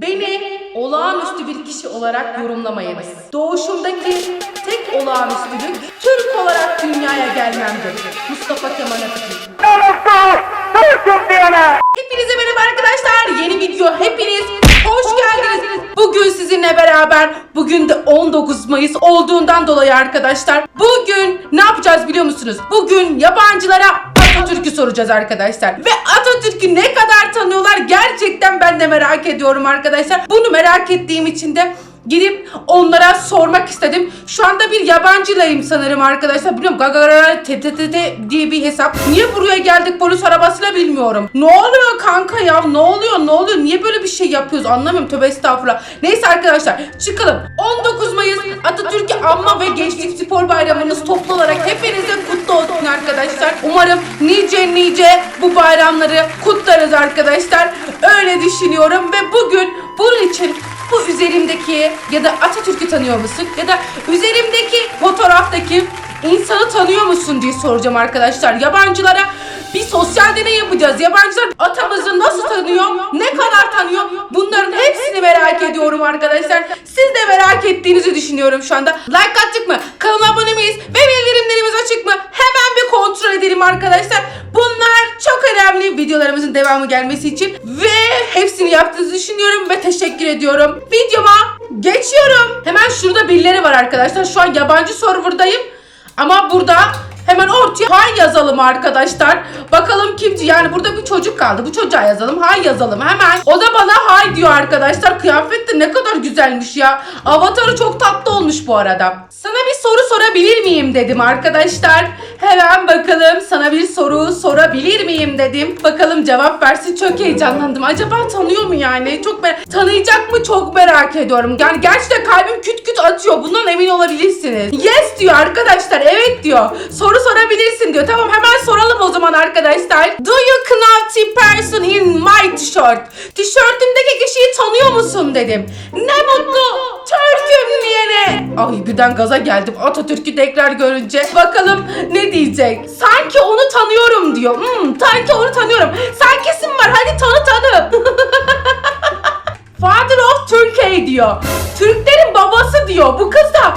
Beni olağanüstü bir kişi olarak yorumlamayınız. Doğuşumdaki tek olağanüstülük Türk olarak dünyaya gelmemdir. Mustafa Kemal Atatürk. Hepinize merhaba arkadaşlar. Yeni video hepiniz hoş geldiniz. Bugün sizinle beraber bugün de 19 Mayıs olduğundan dolayı arkadaşlar bugün ne yapacağız biliyor musunuz? Bugün yabancılara Atatürk'ü soracağız arkadaşlar. Ve Atatürk'ü ne kadar tanıyorlar gerçekten ben de merak ediyorum arkadaşlar. Bunu merak ettiğim için de gidip onlara sormak istedim. Şu anda bir yabancılayım sanırım arkadaşlar. Biliyorum gagara TTT diye bir hesap. Niye buraya geldik polis arabasıyla bilmiyorum. Ne oluyor kanka ya? Ne oluyor? Ne oluyor? Niye böyle bir şey yapıyoruz? Anlamıyorum. Tövbe estağfurullah. Neyse arkadaşlar çıkalım. 19 Mayıs Atatürk'ü Anma ve Gençlik Spor Bayramınız toplu olarak hepinize kutlu olsun arkadaşlar. Umarım nice nice bu bayramları kutlarız arkadaşlar. Öyle düşünüyorum ve bugün bunun için bu üzerimdeki ya da Atatürk'ü tanıyor musun? Ya da üzerimdeki fotoğraftaki insanı tanıyor musun diye soracağım arkadaşlar. Yabancılara bir sosyal deney yapacağız. Yabancılar atamızı nasıl tanıyor? Ne kadar tanıyor? Bunların hepsini merak ediyorum arkadaşlar. Siz de merak ettiğinizi düşünüyorum şu anda. Like attık mı? Kanala abone miyiz? Ve bildirimlerimiz açık mı? Hemen bir kontrol edelim arkadaşlar. Videolarımızın devamı gelmesi için. Ve hepsini yaptığınızı düşünüyorum ve teşekkür ediyorum. Videoma geçiyorum. Hemen şurada birileri var arkadaşlar. Şu an yabancı serverdayım. Ama burada hemen ortaya hay yazalım arkadaşlar. Bakalım kimci yani burada bir çocuk kaldı. Bu çocuğa yazalım. Hay yazalım hemen. O da bana hay diyor arkadaşlar. Kıyafet de ne kadar güzelmiş ya. Avatarı çok tatlı olmuş bu arada. Sana bir soru sorabilir miyim dedim arkadaşlar. Hemen bakalım sana bir soru sorabilir miyim dedim. Bakalım cevap versin. Çok heyecanlandım. Acaba tanıyor mu yani? Çok merak tanıyacak mı çok merak ediyorum. Yani gerçekten kalbim küt küt atıyor. Bundan emin olabilirsiniz. Yes diyor arkadaşlar. Evet diyor. Soru sorabilirsin diyor. Tamam hemen soralım o zaman arkadaşlar. Do you know person in my t-shirt? Tişörtümdeki kişiyi tanıyor musun dedim. Ne mutlu Türk'üm diyene. Ay birden gaza geldim Atatürk'ü tekrar görünce. Bakalım ne diyecek. Sanki onu tanıyorum diyor. Hmm, sanki onu tanıyorum. Sen kesin var hadi tanı tanı. Father of Turkey diyor. Türklerin babası diyor. Bu kız da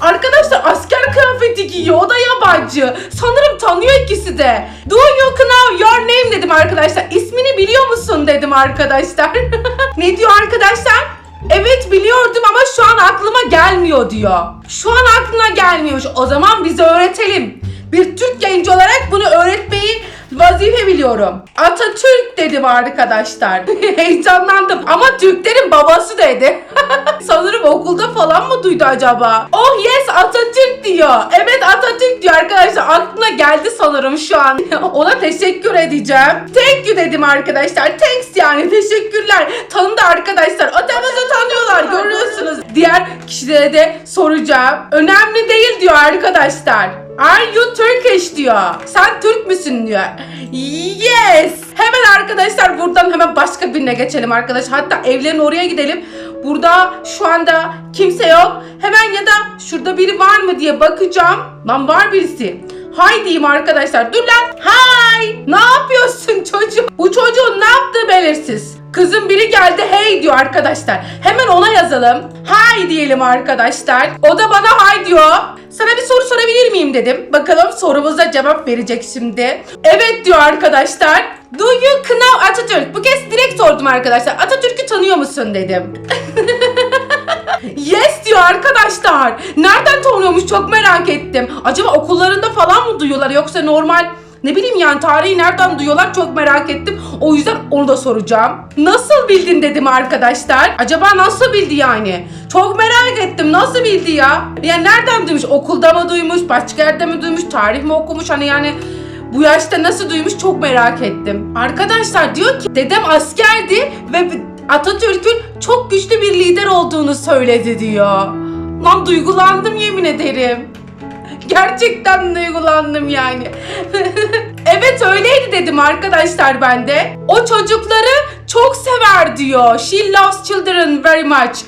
Arkadaşlar asker kıyafeti giyiyor. O da yabancı. Sanırım tanıyor ikisi de. Do you know your name dedim arkadaşlar. İsmini biliyor musun dedim arkadaşlar. ne diyor arkadaşlar? Evet biliyordum ama şu an aklıma gelmiyor diyor. Şu an aklına gelmiyormuş. O zaman bize öğretelim. Bir Türk genci olarak bunu öğretmeyi vazife biliyorum. Atatürk dedim arkadaşlar. Heyecanlandım ama Türklerin babası dedi. Sanırım okulda falan mı duydu acaba? Oh yes Atatürk diyor. Evet Atatürk diyor arkadaşlar. Aklına geldi sanırım şu an. Ona teşekkür edeceğim. Thank you dedim arkadaşlar. Thanks yani teşekkürler. Tanıdı arkadaşlar. Atamızı tanıyorlar görüyorsunuz. Diğer kişilere de soracağım. Önemli değil diyor arkadaşlar. Are you Turkish diyor. Sen Türk müsün diyor. Yes. Hemen arkadaşlar buradan hemen başka birine geçelim arkadaş. Hatta evlerin oraya gidelim. Burada şu anda kimse yok. Hemen ya da şurada biri var mı diye bakacağım. Lan var birisi. Hay diyeyim arkadaşlar. Dur lan. Hay. Ne yapıyorsun çocuk? Bu çocuğun ne yaptığı belirsiz. Kızın biri geldi hey diyor arkadaşlar. Hemen ona yazalım. Hay diyelim arkadaşlar. O da bana hay diyor. Sana bir soru sorabilir miyim dedim. Bakalım sorumuza cevap verecek şimdi. Evet diyor arkadaşlar. Do you know Atatürk? Bu kez direkt sordum arkadaşlar. Atatürk'ü tanıyor musun dedim. Yes diyor arkadaşlar. Nereden tanıyormuş çok merak ettim. Acaba okullarında falan mı duyuyorlar yoksa normal ne bileyim yani tarihi nereden duyuyorlar çok merak ettim. O yüzden onu da soracağım. Nasıl bildin dedim arkadaşlar. Acaba nasıl bildi yani? Çok merak ettim. Nasıl bildi ya? Yani nereden duymuş? Okulda mı duymuş? Başka yerde mi duymuş? Tarih mi okumuş? Hani yani bu yaşta nasıl duymuş çok merak ettim. Arkadaşlar diyor ki dedem askerdi ve Atatürk'ün çok güçlü bir lider olduğunu söyledi diyor. Lan duygulandım yemin ederim. Gerçekten duygulandım yani. evet öyleydi dedim arkadaşlar ben de. O çocukları çok sever diyor. She loves children very much.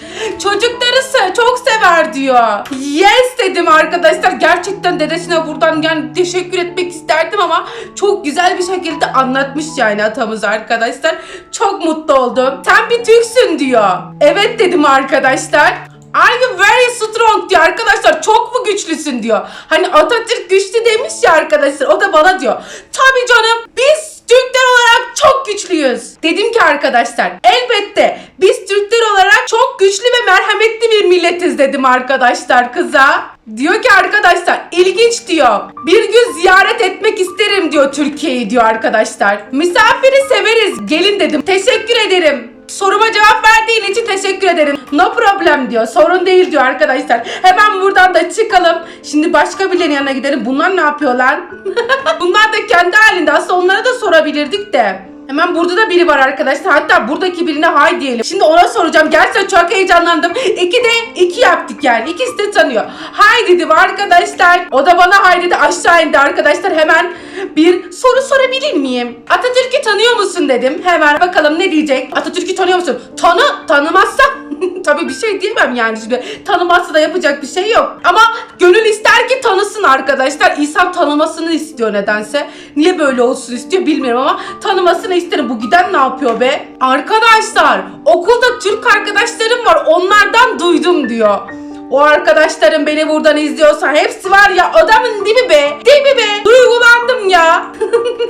Çocukları çok sever diyor. Yes dedim arkadaşlar. Gerçekten dedesine buradan yani teşekkür etmek isterdim ama çok güzel bir şekilde anlatmış yani atamız arkadaşlar. Çok mutlu oldum. Sen bir Türksün diyor. Evet dedim arkadaşlar. Are you very strong diyor arkadaşlar. Çok mu güçlüsün diyor. Hani Atatürk güçlü demiş ya arkadaşlar. O da bana diyor. Tabii canım biz Türkler olarak çok güçlüyüz. Dedim ki arkadaşlar elbette biz Türkler olarak çok güçlü ve merhametli bir milletiz dedim arkadaşlar kıza. Diyor ki arkadaşlar ilginç diyor. Bir gün ziyaret etmek isterim diyor Türkiye'yi diyor arkadaşlar. Misafiri severiz gelin dedim. Teşekkür ederim. Soruma cevap verdiğin için teşekkür ederim. No problem diyor. Sorun değil diyor arkadaşlar. Hemen buradan da çıkalım. Şimdi başka birilerinin yanına gidelim. Bunlar ne yapıyor lan? Bunlar da kendi halinde. Aslında onlara da sorabilirdik de. Hemen burada da biri var arkadaşlar. Hatta buradaki birine hay diyelim. Şimdi ona soracağım. Gerçekten çok heyecanlandım. İki de iki yaptık yani. İkisi de tanıyor. Hay dedim arkadaşlar. O da bana hay dedi. Aşağı indi arkadaşlar. Hemen bir soru sorabilir miyim? Atatürk'ü tanıyor musun dedim. Hemen bakalım ne diyecek. Atatürk'ü tanıyor musun? Tanı, tanımazsam tabii bir şey diyemem yani şimdi. Tanımazsa da yapacak bir şey yok. Ama gönül ister ki tanısın arkadaşlar. İnsan tanımasını istiyor nedense. Niye böyle olsun istiyor bilmiyorum ama tanımasını isterim. Bu giden ne yapıyor be? Arkadaşlar okulda Türk arkadaşlarım var. Onlardan duydum diyor. O arkadaşlarım beni buradan izliyorsa hepsi var ya adamın dibi be. Dibi be. Duygulandım ya.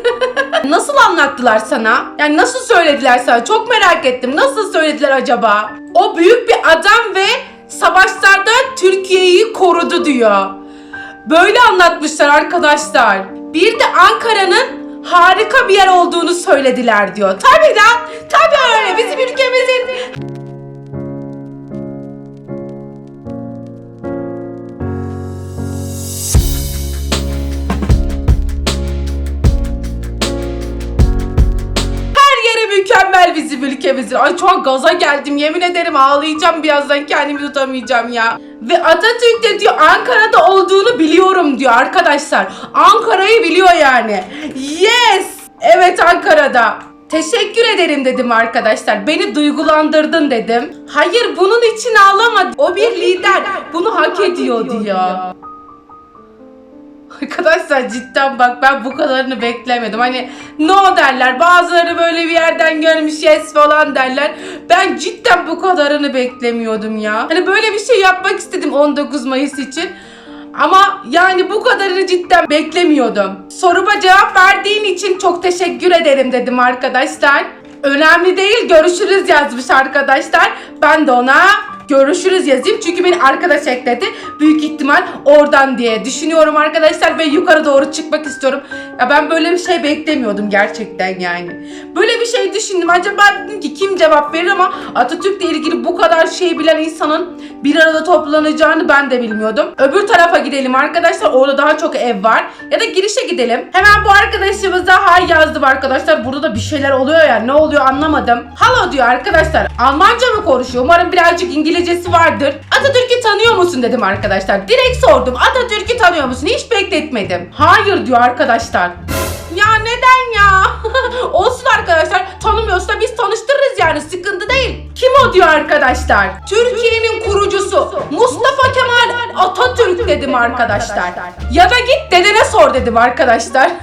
Nasıl anlattılar sana? Yani nasıl söylediler sana? Çok merak ettim. Nasıl söylediler acaba? O büyük bir adam ve savaşlarda Türkiye'yi korudu diyor. Böyle anlatmışlar arkadaşlar. Bir de Ankara'nın harika bir yer olduğunu söylediler diyor. Tabii lan. Tabii öyle. Bizim ülkemizin bizim ülkemizin. Ay çok gaza geldim. Yemin ederim ağlayacağım birazdan kendimi tutamayacağım ya. Ve Atatürk de diyor Ankara'da olduğunu biliyorum diyor arkadaşlar. Ankara'yı biliyor yani. Yes! Evet Ankara'da. Teşekkür ederim dedim arkadaşlar. Beni duygulandırdın dedim. Hayır bunun için ağlama. O bir lider. Bunu hak ediyor diyor. Arkadaşlar cidden bak ben bu kadarını beklemedim. Hani no derler. Bazıları böyle bir yerden görmüş yes falan derler. Ben cidden bu kadarını beklemiyordum ya. Hani böyle bir şey yapmak istedim 19 Mayıs için. Ama yani bu kadarını cidden beklemiyordum. Soruma cevap verdiğin için çok teşekkür ederim dedim arkadaşlar. Önemli değil görüşürüz yazmış arkadaşlar. Ben de ona görüşürüz yazayım. Çünkü beni arkadaş ekledi. Büyük ihtimal oradan diye düşünüyorum arkadaşlar ve yukarı doğru çıkmak istiyorum. Ya ben böyle bir şey beklemiyordum gerçekten yani. Böyle bir şey düşündüm. Acaba dedim ki kim cevap verir ama Atatürk'le ilgili bu kadar şey bilen insanın bir arada toplanacağını ben de bilmiyordum. Öbür tarafa gidelim arkadaşlar. Orada daha çok ev var. Ya da girişe gidelim. Hemen bu arkadaşımız da hay yazdım arkadaşlar. Burada da bir şeyler oluyor ya. Ne oluyor anlamadım. Hello diyor arkadaşlar. Almanca mı konuşuyor? Umarım birazcık İngilizcesi vardır. Atatürk'ü tanıyor musun dedim arkadaşlar. Direkt sordum. Atatürk'ü tanıyor musun? Hiç bekletmedim. Hayır diyor arkadaşlar. Ya neden ya? Olsun arkadaşlar. Tanımıyorsa biz tanıştırırız yani. Sıkıntı değil. Kim o diyor arkadaşlar? Türkiye'nin kurucusu Mustafa Kemal Atatürk dedim arkadaşlar. Ya da git dedene sor dedim arkadaşlar.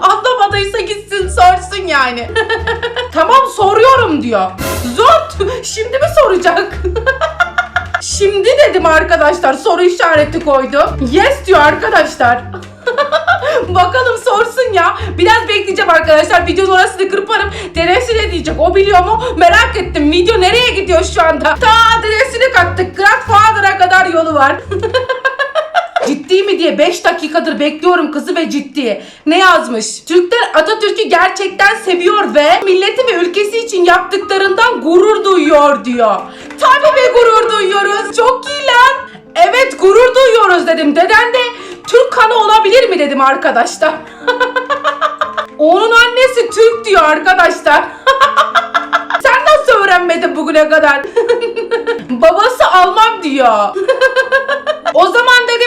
Anlamadıysa gitsin sorsun yani. tamam soruyorum diyor. Zort şimdi mi soracak? Şimdi dedim arkadaşlar soru işareti koydu. Yes diyor arkadaşlar. Bakalım sorsun ya. Biraz bekleyeceğim arkadaşlar. Videonun orasını kırparım. Dedesi ne diyecek? O biliyor mu? Merak ettim. Video nereye gidiyor şu anda? Ta dedesini kattık. Grandfather'a kadar yolu var. Ciddi mi diye 5 dakikadır bekliyorum kızı ve ciddi. Ne yazmış? Türkler Atatürk'ü gerçekten seviyor ve milleti ve ülkesi için yaptıklarından gurur duyuyor diyor. Tabii be gurur duyuyoruz. Çok iyi lan. Evet gurur duyuyoruz dedim. Deden de Türk kanı olabilir mi dedim arkadaşlar. Onun annesi Türk diyor arkadaşlar. Sen nasıl öğrenmedin bugüne kadar? Babası Alman diyor. O zaman dedim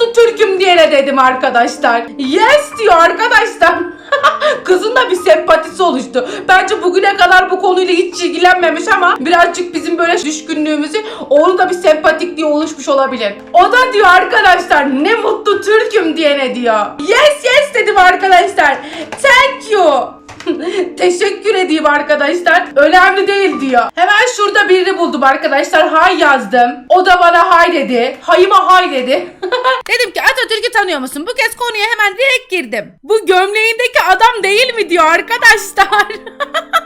Atatürk'üm diyene dedim arkadaşlar. Yes diyor arkadaşlar. Kızın da bir sempatisi oluştu. Bence bugüne kadar bu konuyla hiç ilgilenmemiş ama birazcık bizim böyle düşkünlüğümüzü onun da bir sempatikliği oluşmuş olabilir. O da diyor arkadaşlar ne mutlu Türk'üm diyene diyor. Yes yes dedim arkadaşlar. Thank you. Teşekkür edeyim arkadaşlar. Önemli değil diyor. Hemen şurada birini buldum arkadaşlar. Hay yazdım. O da bana hay dedi. Hayıma hay dedi. Dedim ki Atatürk'ü tanıyor musun? Bu kez konuya hemen direkt girdim. Bu gömleğindeki adam değil mi diyor arkadaşlar.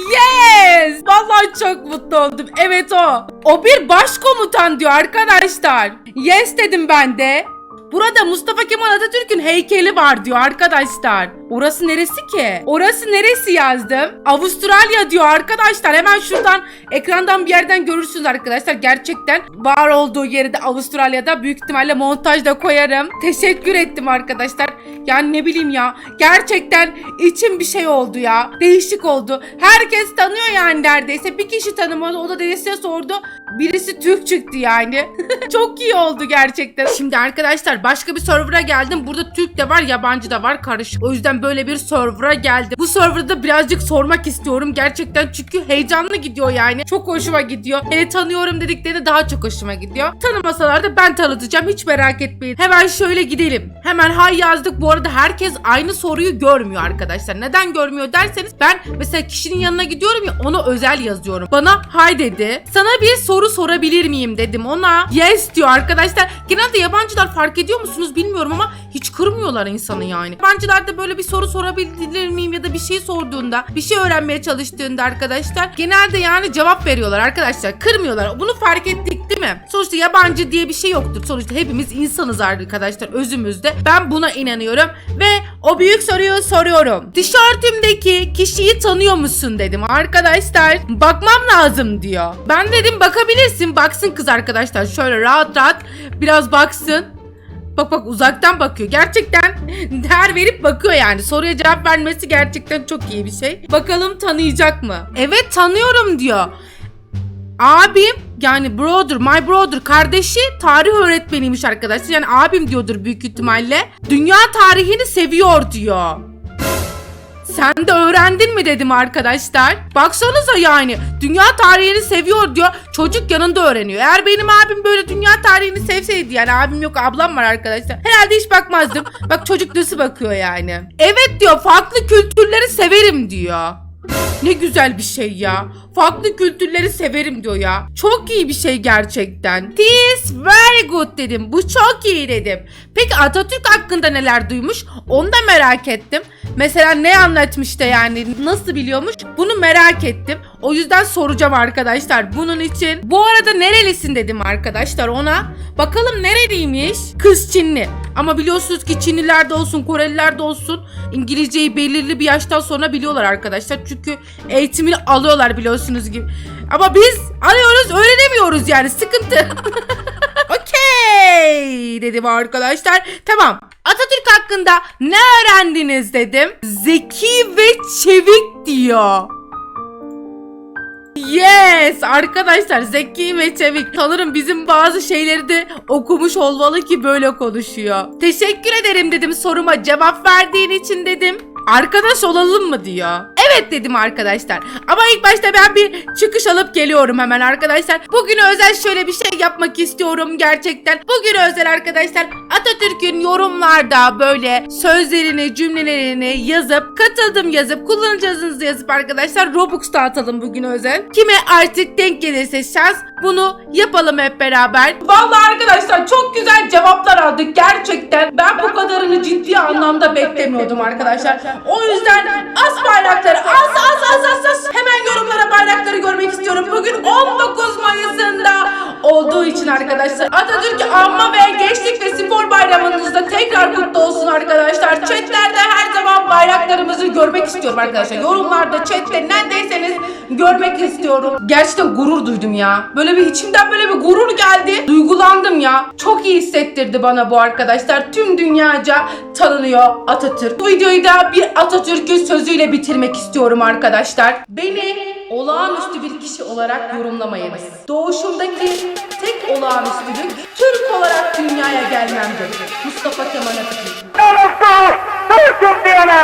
Yes! Vallahi çok mutlu oldum. Evet o. O bir başkomutan diyor arkadaşlar. Yes dedim ben de. Burada Mustafa Kemal Atatürk'ün heykeli var diyor arkadaşlar. Orası neresi ki? Orası neresi yazdım? Avustralya diyor arkadaşlar. Hemen şuradan ekrandan bir yerden görürsünüz arkadaşlar. Gerçekten var olduğu yeri de Avustralya'da büyük ihtimalle montajda koyarım. Teşekkür ettim arkadaşlar. Yani ne bileyim ya. Gerçekten içim bir şey oldu ya. Değişik oldu. Herkes tanıyor yani neredeyse. Bir kişi tanımadı. O da dedesine sordu. Birisi Türk çıktı yani. Çok iyi oldu gerçekten. Şimdi arkadaşlar başka bir server'a geldim. Burada Türk de var, yabancı da var karışık. O yüzden böyle bir server'a geldim. Bu server'da birazcık sormak istiyorum gerçekten çünkü heyecanlı gidiyor yani. Çok hoşuma gidiyor. Hele tanıyorum dediklerinde daha çok hoşuma gidiyor. Tanımasalar da ben tanıtacağım hiç merak etmeyin. Hemen şöyle gidelim. Hemen hay yazdık. Bu arada herkes aynı soruyu görmüyor arkadaşlar. Neden görmüyor derseniz ben mesela kişinin yanına gidiyorum ya ona özel yazıyorum. Bana hay dedi. Sana bir soru sorabilir miyim dedim ona. Yes diyor arkadaşlar. Genelde yabancılar fark ediyor musunuz bilmiyorum ama hiç kırmıyorlar insanı yani. Yabancılarda böyle bir soru sorabilir miyim ya da bir şey sorduğunda, bir şey öğrenmeye çalıştığında arkadaşlar genelde yani cevap veriyorlar arkadaşlar. Kırmıyorlar. Bunu fark ettik değil mi? Sonuçta yabancı diye bir şey yoktur. Sonuçta hepimiz insanız arkadaşlar özümüzde. Ben buna inanıyorum ve o büyük soruyu soruyorum. Tişörtümdeki kişiyi tanıyor musun dedim arkadaşlar. Bakmam lazım diyor. Ben dedim bakabilirsin. Baksın kız arkadaşlar. Şöyle rahat rahat biraz baksın. Bak bak uzaktan bakıyor. Gerçekten değer verip bakıyor yani. Soruya cevap vermesi gerçekten çok iyi bir şey. Bakalım tanıyacak mı? Evet tanıyorum diyor. Abim yani brother, my brother kardeşi tarih öğretmeniymiş arkadaşlar. Yani abim diyordur büyük ihtimalle. Dünya tarihini seviyor diyor. Sen de öğrendin mi dedim arkadaşlar. Baksanıza yani dünya tarihini seviyor diyor. Çocuk yanında öğreniyor. Eğer benim abim böyle dünya tarihini sevseydi yani abim yok ablam var arkadaşlar. Herhalde hiç bakmazdım. Bak çocuk nasıl bakıyor yani. Evet diyor farklı kültürleri severim diyor. Ne güzel bir şey ya. Farklı kültürleri severim diyor ya. Çok iyi bir şey gerçekten. This very good dedim. Bu çok iyi dedim. Peki Atatürk hakkında neler duymuş? Onu da merak ettim. Mesela ne anlatmış da yani nasıl biliyormuş? Bunu merak ettim. O yüzden soracağım arkadaşlar bunun için. Bu arada nerelisin dedim arkadaşlar ona. Bakalım nereliymiş? Kız Çinli. Ama biliyorsunuz ki Çinliler de olsun, Koreliler de olsun İngilizceyi belirli bir yaştan sonra biliyorlar arkadaşlar. Çünkü eğitimini alıyorlar biliyorsunuz gibi. Ama biz alıyoruz öğrenemiyoruz yani sıkıntı. Okey dedim arkadaşlar. Tamam. Atatürk hakkında ne öğrendiniz dedim. Zeki ve çevik diyor. Yes arkadaşlar zeki ve çevik. Sanırım bizim bazı şeyleri de okumuş olmalı ki böyle konuşuyor. Teşekkür ederim dedim soruma cevap verdiğin için dedim. Arkadaş olalım mı diyor. Evet dedim arkadaşlar. Ama ilk başta ben bir çıkış alıp geliyorum hemen arkadaşlar. Bugüne özel şöyle bir şey yapmak istiyorum gerçekten. Bugüne özel arkadaşlar Atatürk'ün yorumlarda böyle sözlerini, cümlelerini yazıp katıldım yazıp kullanıcı yazıp arkadaşlar Robux dağıtalım bugüne özel. Kime artık denk gelirse şans bunu yapalım hep beraber. Vallahi arkadaşlar çok güzel cevaplar aldık gerçekten. Ben bu kadarını ciddi anlamda beklemiyordum arkadaşlar. O yüzden as bayrakları as as as as as. Hemen yorumlara bayrakları görmek istiyorum. Bugün 19 Mayıs'ında olduğu için arkadaşlar. Atatürk Anma ve Gençlik ve Spor Bayramınızda tekrar kutlu olsun arkadaşlar. Chatlerde her zaman bayraklarımızı görmek istiyorum arkadaşlar. Yorumlarda, chatte neredeyseniz görmek istiyorum. Gerçekten gurur duydum ya. Böyle bir içimden böyle bir gurur geldi. Duygulandım ya. Çok iyi hissettirdi bana bu arkadaşlar. Tüm dünyaca tanınıyor Atatürk. Bu videoyu da bir Atatürk'ün sözüyle bitirmek istiyorum arkadaşlar. Beni olağanüstü bir kişi olarak yorumlamayınız. Doğuşumdaki tek olağanüstülük Türk olarak dünyaya gelmemdir. Mustafa Kemal Atatürk. Türk'üm diyene